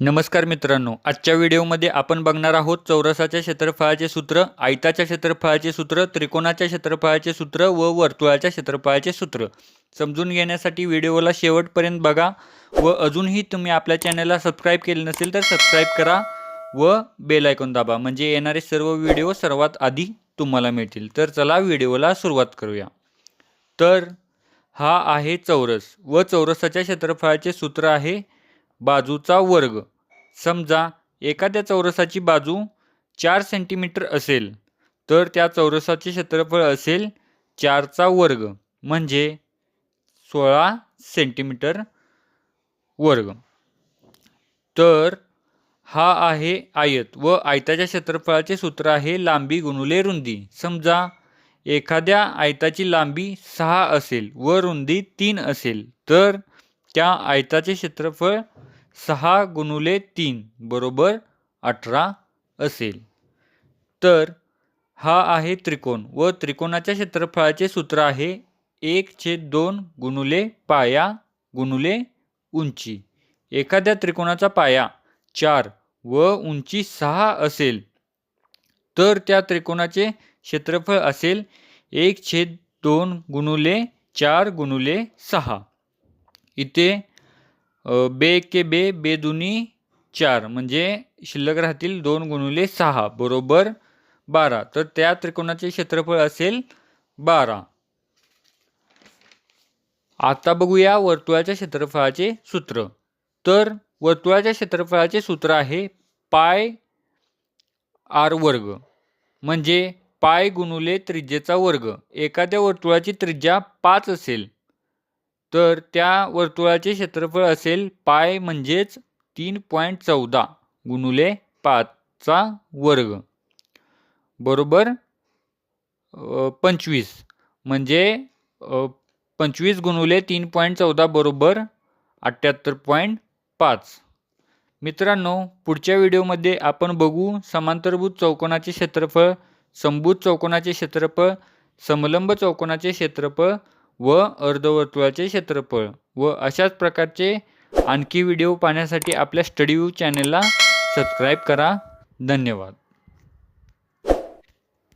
नमस्कार मित्रांनो आजच्या व्हिडिओमध्ये आपण बघणार आहोत चौरसाच्या क्षेत्रफळाचे सूत्र आयताच्या क्षेत्रफळाचे सूत्र त्रिकोणाच्या क्षेत्रफळाचे सूत्र व वर्तुळाच्या क्षेत्रफळाचे सूत्र. समजून घेण्यासाठी व्हिडिओला शेवटपर्यंत बघा व अजूनही तुम्ही आपल्या चॅनलला सबस्क्राईब केले नसेल तर सबस्क्राईब करा व बेल आयकॉन दाबा म्हणजे येणारे सर्व व्हिडिओ सर्वात आधी तुम्हाला मिळतील. तर चला व्हिडिओला सुरुवात करूया. तर हा आहे चौरस व चौरसाच्या क्षेत्रफळाचे सूत्र आहे बाजूचा वर्ग. समजा एखाद्या चौरसाची बाजू चार सेंटीमीटर असेल तर त्या चौरसाचे क्षेत्रफळ असेल चारचा वर्ग म्हणजे सोळा सेंटीमीटर वर्ग. तर हा आहे आयत व आयताच्या क्षेत्रफळाचे सूत्र आहे लांबी गुणुले रुंदी. समजा एखाद्या आयताची लांबी सहा असेल व रुंदी तीन असेल तर त्या आयताचे क्षेत्रफळ सहा गुणुले तीन बरोबर अठरा असेल. तर हा आहे त्रिकोण व त्रिकोणाच्या क्षेत्रफळाचे सूत्र आहे एक छेद दोन गुणुले पाया गुणुले उंची. एखाद्या त्रिकोणाचा पाया चार व उंची सहा असेल तर त्या त्रिकोणाचे क्षेत्रफळ असेल एक छेद दोन गुणुले चार गुणुले सहा. इथे बे के बे बे दुनी चार. म्हणजे शिल्लक राहतील दोन गुणुले सहा बरोबर बारा. तर त्या त्रिकोणाचे क्षेत्रफळ असेल बारा. आता बघूया वर्तुळाच्या क्षेत्रफळाचे सूत्र. तर वर्तुळाच्या क्षेत्रफळाचे सूत्र आहे पाय आर वर्ग. म्हणजे पाय गुणुले त्रिज्येचा वर्ग. एखाद्या वर्तुळाची त्रिज्या पाच असेल. तर त्या वर्तुळाचे क्षेत्रफळ असेल पाय म्हणजेच तीन पॉईंट चौदा गुणुले पाचचा वर्ग. बरोबर? पंचवीस. म्हणजे पंचवीस गुणुले तीन पॉईंट चौदा बरोबर अठ्ठ्याहत्तर पॉईंट पाच. मित्रांनो पुढच्या व्हिडिओमध्ये आपण बघू समांतरभूत चौकोनाचे क्षेत्रफळ समभूत चौकोनाचे क्षेत्रफळ समलंब चौकोनाचे क्षेत्रफळ व अर्धवर्तुळाचे क्षेत्रफळ व अशाच प्रकारचे आणखी व्हिडिओ पाहण्यासाठी आपल्या स्टडी व्यू चॅनलला सबस्क्राईब करा. धन्यवाद.